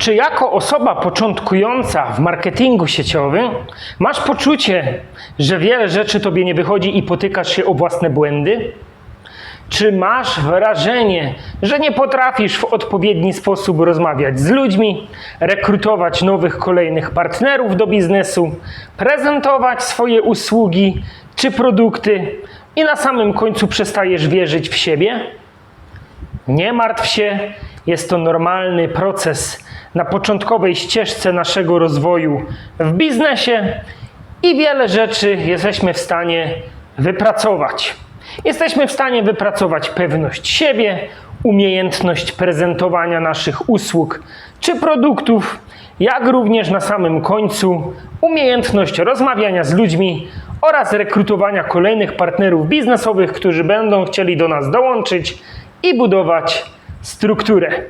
Czy jako osoba początkująca w marketingu sieciowym masz poczucie, że wiele rzeczy tobie nie wychodzi i potykasz się o własne błędy? Czy masz wrażenie, że nie potrafisz w odpowiedni sposób rozmawiać z ludźmi, rekrutować nowych kolejnych partnerów do biznesu, prezentować swoje usługi czy produkty i na samym końcu przestajesz wierzyć w siebie? Nie martw się, jest to normalny proces na początkowej ścieżce naszego rozwoju w biznesie i wiele rzeczy jesteśmy w stanie wypracować. Jesteśmy w stanie wypracować pewność siebie, umiejętność prezentowania naszych usług czy produktów, jak również na samym końcu umiejętność rozmawiania z ludźmi oraz rekrutowania kolejnych partnerów biznesowych, którzy będą chcieli do nas dołączyć i budować strukturę.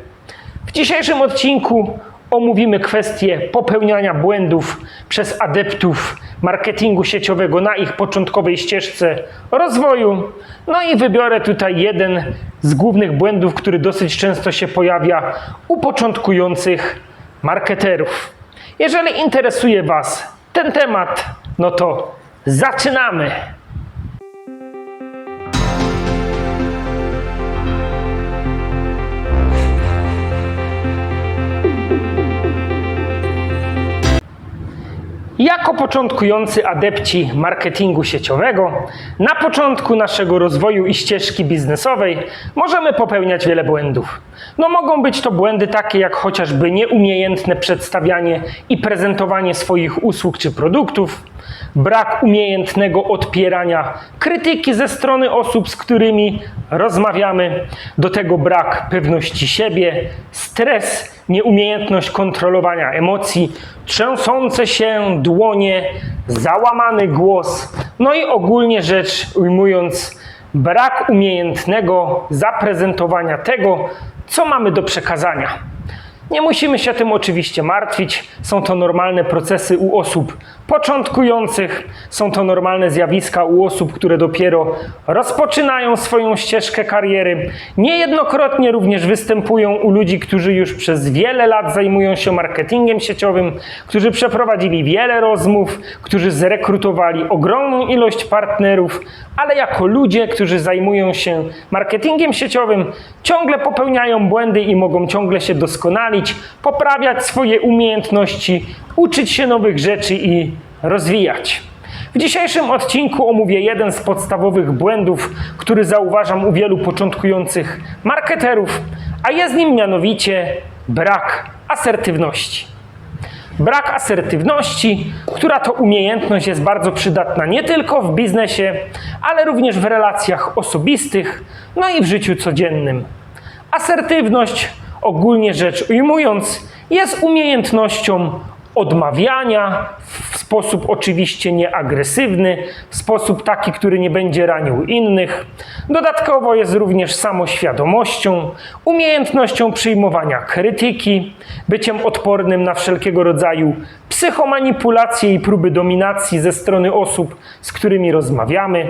W dzisiejszym odcinku omówimy kwestię popełniania błędów przez adeptów marketingu sieciowego na ich początkowej ścieżce rozwoju. No i wybiorę tutaj jeden z głównych błędów, który dosyć często się pojawia u początkujących marketerów. Jeżeli interesuje Was ten temat, no to zaczynamy! Jako początkujący adepci marketingu sieciowego, na początku naszego rozwoju i ścieżki biznesowej możemy popełniać wiele błędów. No mogą być to błędy takie jak chociażby nieumiejętne przedstawianie i prezentowanie swoich usług czy produktów, brak umiejętnego odpierania krytyki ze strony osób, z którymi rozmawiamy, do tego brak pewności siebie, stres, nieumiejętność kontrolowania emocji, trzęsące się dłonie, załamany głos, no i ogólnie rzecz ujmując, brak umiejętnego zaprezentowania tego, co mamy do przekazania. Nie musimy się tym oczywiście martwić. Są to normalne procesy u osób początkujących, są to normalne zjawiska u osób, które dopiero rozpoczynają swoją ścieżkę kariery. Niejednokrotnie również występują u ludzi, którzy już przez wiele lat zajmują się marketingiem sieciowym, którzy przeprowadzili wiele rozmów, którzy zrekrutowali ogromną ilość partnerów, ale jako ludzie, którzy zajmują się marketingiem sieciowym, ciągle popełniają błędy i mogą ciągle się doskonalić, poprawiać swoje umiejętności, uczyć się nowych rzeczy i rozwijać. W dzisiejszym odcinku omówię jeden z podstawowych błędów, który zauważam u wielu początkujących marketerów, a jest nim mianowicie brak asertywności. Brak asertywności, która to umiejętność jest bardzo przydatna nie tylko w biznesie, ale również w relacjach osobistych, no i w życiu codziennym. Asertywność, ogólnie rzecz ujmując, jest umiejętnością odmawiania w sposób oczywiście nieagresywny, w sposób taki, który nie będzie ranił innych. Dodatkowo jest również samoświadomością, umiejętnością przyjmowania krytyki, byciem odpornym na wszelkiego rodzaju psychomanipulacje i próby dominacji ze strony osób, z którymi rozmawiamy.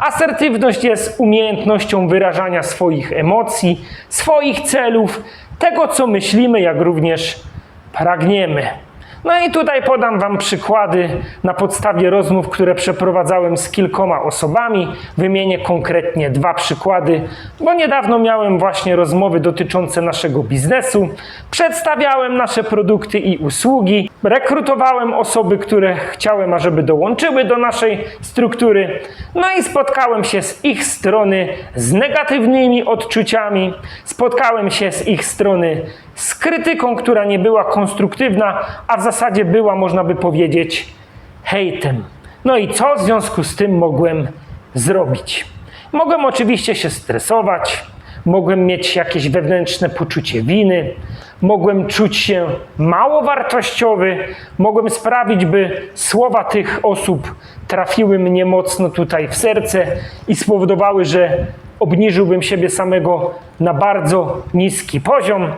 Asertywność jest umiejętnością wyrażania swoich emocji, swoich celów, tego co myślimy, jak również pragniemy. No i tutaj podam Wam przykłady na podstawie rozmów, które przeprowadzałem z kilkoma osobami. Wymienię konkretnie dwa przykłady, bo niedawno miałem właśnie rozmowy dotyczące naszego biznesu. Przedstawiałem nasze produkty i usługi, rekrutowałem osoby, które chciałem, ażeby dołączyły do naszej struktury. No i spotkałem się z ich strony z negatywnymi odczuciami, spotkałem się z ich strony z krytyką, która nie była konstruktywna, a w zasadzie była, można by powiedzieć, hejtem. No i co w związku z tym mogłem zrobić? Mogłem oczywiście się stresować, mogłem mieć jakieś wewnętrzne poczucie winy, mogłem czuć się mało wartościowy, mogłem sprawić, by słowa tych osób trafiły mnie mocno tutaj w serce i spowodowały, że obniżyłbym siebie samego na bardzo niski poziom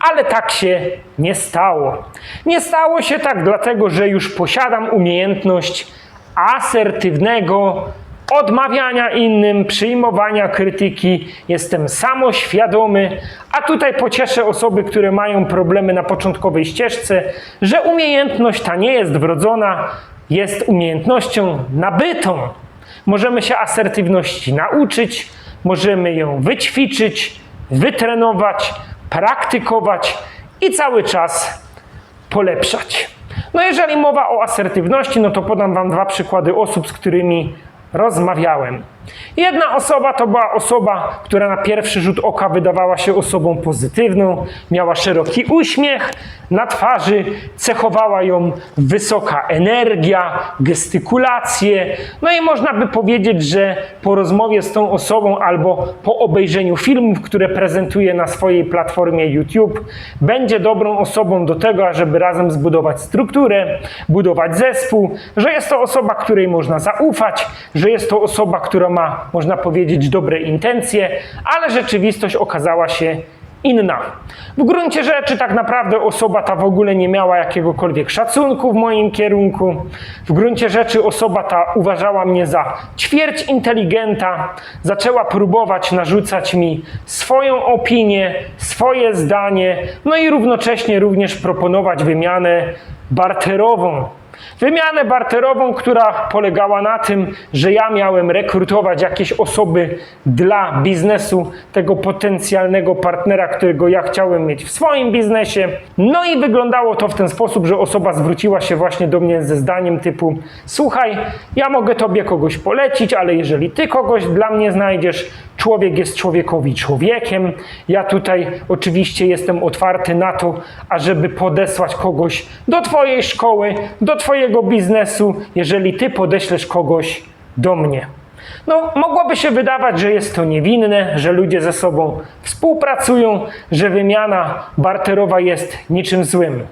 ale tak się nie stało. Nie stało się tak dlatego, że już posiadam umiejętność asertywnego odmawiania innym, przyjmowania krytyki. Jestem samoświadomy, a tutaj pocieszę osoby, które mają problemy na początkowej ścieżce, że umiejętność ta nie jest wrodzona, jest umiejętnością nabytą. Możemy się asertywności nauczyć, możemy ją wyćwiczyć, wytrenować, praktykować i cały czas polepszać. No jeżeli mowa o asertywności, no to podam Wam dwa przykłady osób, z którymi rozmawiałem. Jedna osoba to była osoba, która na pierwszy rzut oka wydawała się osobą pozytywną, miała szeroki uśmiech na twarzy, cechowała ją wysoka energia, gestykulacje. No i można by powiedzieć, że po rozmowie z tą osobą albo po obejrzeniu filmów, które prezentuje na swojej platformie YouTube, będzie dobrą osobą do tego, ażeby razem zbudować strukturę, budować zespół, że jest to osoba, której można zaufać, że jest to osoba, która ma, można powiedzieć, dobre intencje, ale rzeczywistość okazała się inna. W gruncie rzeczy tak naprawdę osoba ta w ogóle nie miała jakiegokolwiek szacunku w moim kierunku. W gruncie rzeczy osoba ta uważała mnie za ćwierć inteligenta, zaczęła próbować narzucać mi swoją opinię, swoje zdanie, no i równocześnie również proponować wymianę barterową. Wymianę barterową, która polegała na tym, że ja miałem rekrutować jakieś osoby dla biznesu tego potencjalnego partnera, którego ja chciałem mieć w swoim biznesie. No i wyglądało to w ten sposób, że osoba zwróciła się właśnie do mnie ze zdaniem typu: Słuchaj, ja mogę tobie kogoś polecić, ale jeżeli ty kogoś dla mnie znajdziesz, człowiek jest człowiekowi człowiekiem. Ja tutaj oczywiście jestem otwarty na to, ażeby podesłać kogoś do Twojej szkoły, do Twojego biznesu, jeżeli Ty podeślesz kogoś do mnie. No, mogłoby się wydawać, że jest to niewinne, że ludzie ze sobą współpracują, że wymiana barterowa jest niczym złym.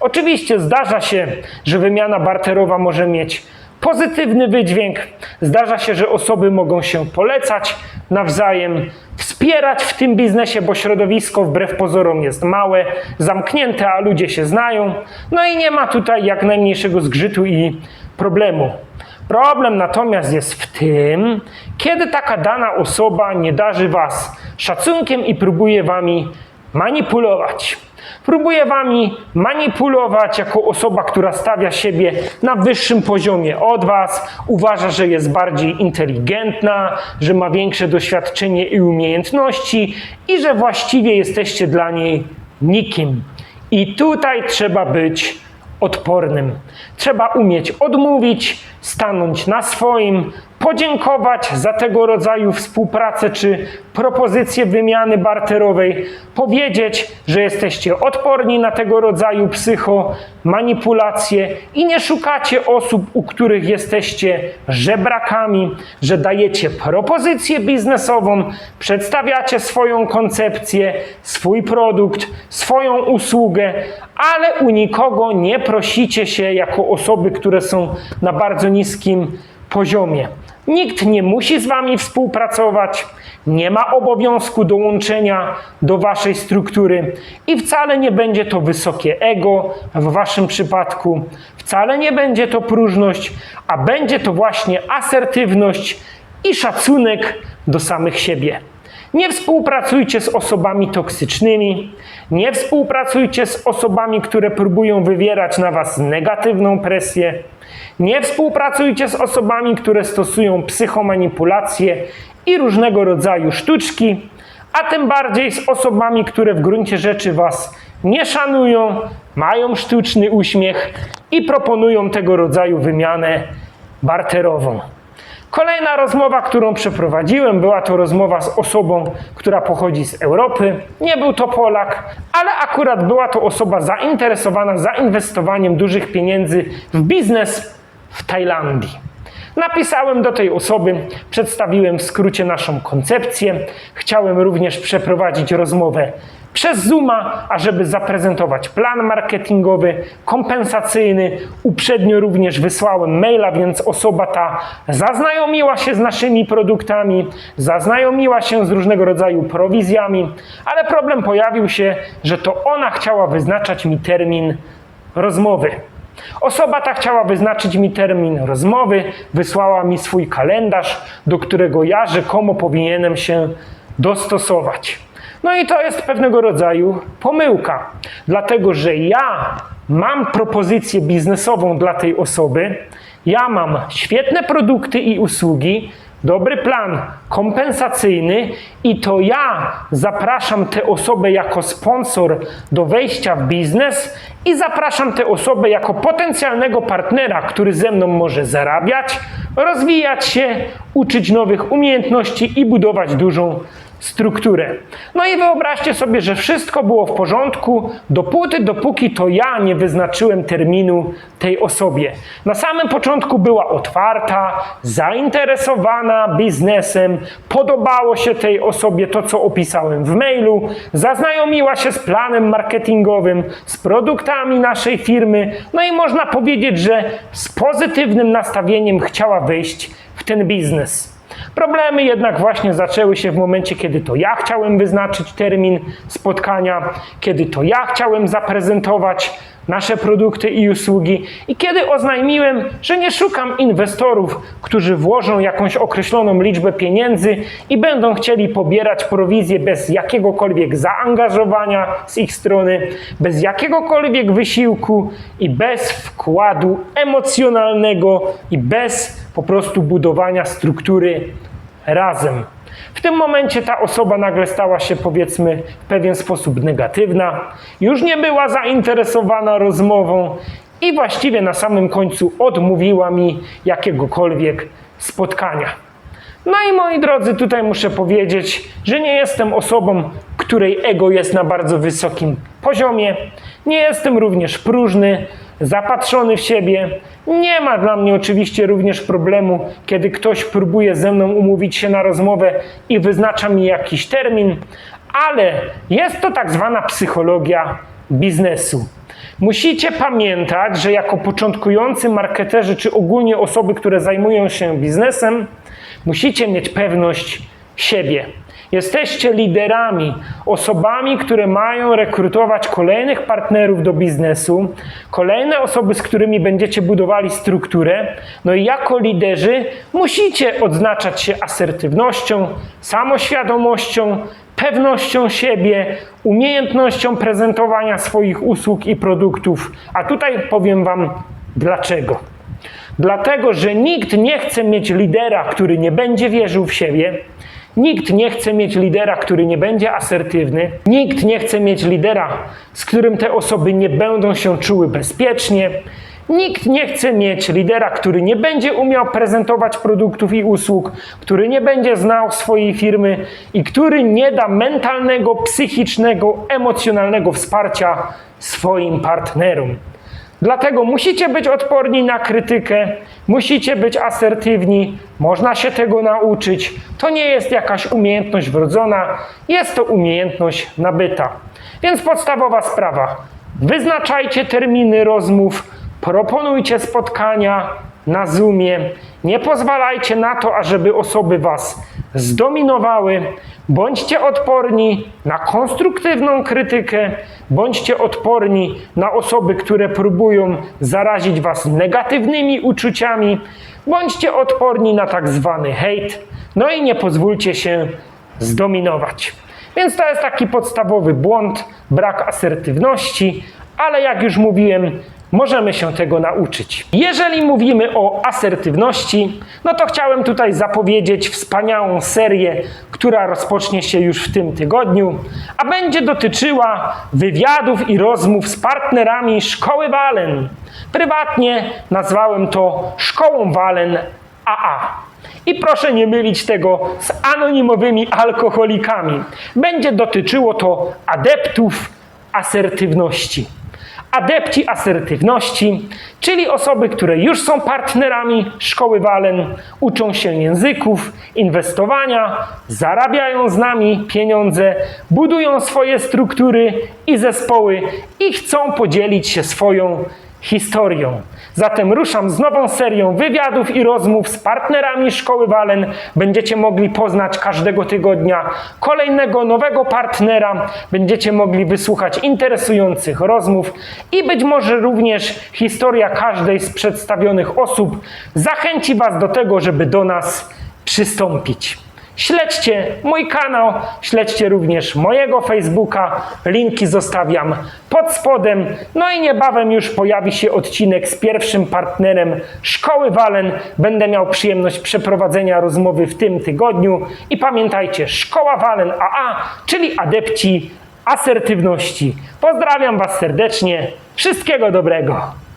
Oczywiście zdarza się, że wymiana barterowa może mieć pozytywny wydźwięk. Zdarza się, że osoby mogą się polecać nawzajem, wspierać w tym biznesie, bo środowisko wbrew pozorom jest małe, zamknięte, a ludzie się znają. No i nie ma tutaj jak najmniejszego zgrzytu i problemu. Problem natomiast jest w tym, kiedy taka dana osoba nie darzy Was szacunkiem i próbuje Wami manipulować. Próbuje Wami manipulować jako osoba, która stawia siebie na wyższym poziomie od Was, uważa, że jest bardziej inteligentna, że ma większe doświadczenie i umiejętności i że właściwie jesteście dla niej nikim. I tutaj trzeba być odpornym. Trzeba umieć odmówić, stanąć na swoim, podziękować za tego rodzaju współpracę czy propozycję wymiany barterowej, powiedzieć, że jesteście odporni na tego rodzaju psychomanipulacje i nie szukacie osób, u których jesteście żebrakami, że dajecie propozycję biznesową, przedstawiacie swoją koncepcję, swój produkt, swoją usługę, ale u nikogo nie prosicie się jako osoby, które są na bardzo niskim poziomie. Nikt nie musi z Wami współpracować, nie ma obowiązku dołączenia do Waszej struktury i wcale nie będzie to wysokie ego w Waszym przypadku, wcale nie będzie to próżność, a będzie to właśnie asertywność i szacunek do samych siebie. Nie współpracujcie z osobami toksycznymi, nie współpracujcie z osobami, które próbują wywierać na Was negatywną presję. Nie współpracujcie z osobami, które stosują psychomanipulacje i różnego rodzaju sztuczki, a tym bardziej z osobami, które w gruncie rzeczy Was nie szanują, mają sztuczny uśmiech i proponują tego rodzaju wymianę barterową. Kolejna rozmowa, którą przeprowadziłem, była to rozmowa z osobą, która pochodzi z Europy. Nie był to Polak, ale akurat była to osoba zainteresowana zainwestowaniem dużych pieniędzy w biznes w Tajlandii. Napisałem do tej osoby, przedstawiłem w skrócie naszą koncepcję. Chciałem również przeprowadzić rozmowę przez Zooma, ażeby zaprezentować plan marketingowy, kompensacyjny. Uprzednio również wysłałem maila, więc osoba ta zaznajomiła się z naszymi produktami, zaznajomiła się z różnego rodzaju prowizjami, ale problem pojawił się, że to ona chciała wyznaczać mi termin rozmowy. Osoba ta chciała wyznaczyć mi termin rozmowy, wysłała mi swój kalendarz, do którego ja rzekomo powinienem się dostosować. No i to jest pewnego rodzaju pomyłka, dlatego że ja mam propozycję biznesową dla tej osoby, ja mam świetne produkty i usługi, dobry plan kompensacyjny i to ja zapraszam tę osobę jako sponsor do wejścia w biznes i zapraszam tę osobę jako potencjalnego partnera, który ze mną może zarabiać, rozwijać się, uczyć nowych umiejętności i budować dużą strukturę. No i wyobraźcie sobie, że wszystko było w porządku, dopóty, dopóki to ja nie wyznaczyłem terminu tej osobie. Na samym początku była otwarta, zainteresowana biznesem, podobało się tej osobie to, co opisałem w mailu, zaznajomiła się z planem marketingowym, z produktami naszej firmy, no i można powiedzieć, że z pozytywnym nastawieniem chciała wejść w ten biznes. Problemy jednak właśnie zaczęły się w momencie, kiedy to ja chciałem wyznaczyć termin spotkania, kiedy to ja chciałem zaprezentować nasze produkty i usługi i kiedy oznajmiłem, że nie szukam inwestorów, którzy włożą jakąś określoną liczbę pieniędzy i będą chcieli pobierać prowizję bez jakiegokolwiek zaangażowania z ich strony, bez jakiegokolwiek wysiłku i bez wkładu emocjonalnego i bez po prostu budowania struktury razem. W tym momencie ta osoba nagle stała się, powiedzmy, w pewien sposób negatywna, już nie była zainteresowana rozmową i właściwie na samym końcu odmówiła mi jakiegokolwiek spotkania. No i moi drodzy, tutaj muszę powiedzieć, że nie jestem osobą, której ego jest na bardzo wysokim poziomie. Nie jestem również próżny, zapatrzony w siebie. Nie ma dla mnie oczywiście również problemu, kiedy ktoś próbuje ze mną umówić się na rozmowę i wyznacza mi jakiś termin, ale jest to tak zwana psychologia biznesu. Musicie pamiętać, że jako początkujący marketerzy, czy ogólnie osoby, które zajmują się biznesem, musicie mieć pewność siebie. Jesteście liderami, osobami, które mają rekrutować kolejnych partnerów do biznesu, kolejne osoby, z którymi będziecie budowali strukturę. No i jako liderzy musicie odznaczać się asertywnością, samoświadomością, pewnością siebie, umiejętnością prezentowania swoich usług i produktów. A tutaj powiem Wam dlaczego. Dlatego, że nikt nie chce mieć lidera, który nie będzie wierzył w siebie. Nikt nie chce mieć lidera, który nie będzie asertywny. Nikt nie chce mieć lidera, z którym te osoby nie będą się czuły bezpiecznie. Nikt nie chce mieć lidera, który nie będzie umiał prezentować produktów i usług, który nie będzie znał swojej firmy i który nie da mentalnego, psychicznego, emocjonalnego wsparcia swoim partnerom. Dlatego musicie być odporni na krytykę, musicie być asertywni, można się tego nauczyć. To nie jest jakaś umiejętność wrodzona, jest to umiejętność nabyta. Więc podstawowa sprawa: wyznaczajcie terminy rozmów, proponujcie spotkania na Zoomie. Nie pozwalajcie na to, ażeby osoby Was zdominowały. Bądźcie odporni na konstruktywną krytykę, bądźcie odporni na osoby, które próbują zarazić Was negatywnymi uczuciami, bądźcie odporni na tak zwany hejt, no i nie pozwólcie się zdominować. Więc to jest taki podstawowy błąd, brak asertywności, ale jak już mówiłem, możemy się tego nauczyć. Jeżeli mówimy o asertywności, no to chciałem tutaj zapowiedzieć wspaniałą serię, która rozpocznie się już w tym tygodniu, a będzie dotyczyła wywiadów i rozmów z partnerami Szkoły Walen. Prywatnie nazwałem to Szkołą Walen AA. I proszę nie mylić tego z anonimowymi alkoholikami. Będzie dotyczyło to adeptów asertywności. Adepci asertywności, czyli osoby, które już są partnerami szkoły Walen, uczą się języków, inwestowania, zarabiają z nami pieniądze, budują swoje struktury i zespoły i chcą podzielić się swoją historią. Zatem ruszam z nową serią wywiadów i rozmów z partnerami Szkoły Walen. Będziecie mogli poznać każdego tygodnia kolejnego nowego partnera. Będziecie mogli wysłuchać interesujących rozmów i być może również historia każdej z przedstawionych osób zachęci Was do tego, żeby do nas przystąpić. Śledźcie mój kanał, śledźcie również mojego Facebooka, linki zostawiam pod spodem. No i niebawem już pojawi się odcinek z pierwszym partnerem Szkoły Walen. Będę miał przyjemność przeprowadzenia rozmowy w tym tygodniu. I pamiętajcie, Szkoła Walen AA, czyli adepci asertywności. Pozdrawiam Was serdecznie, wszystkiego dobrego.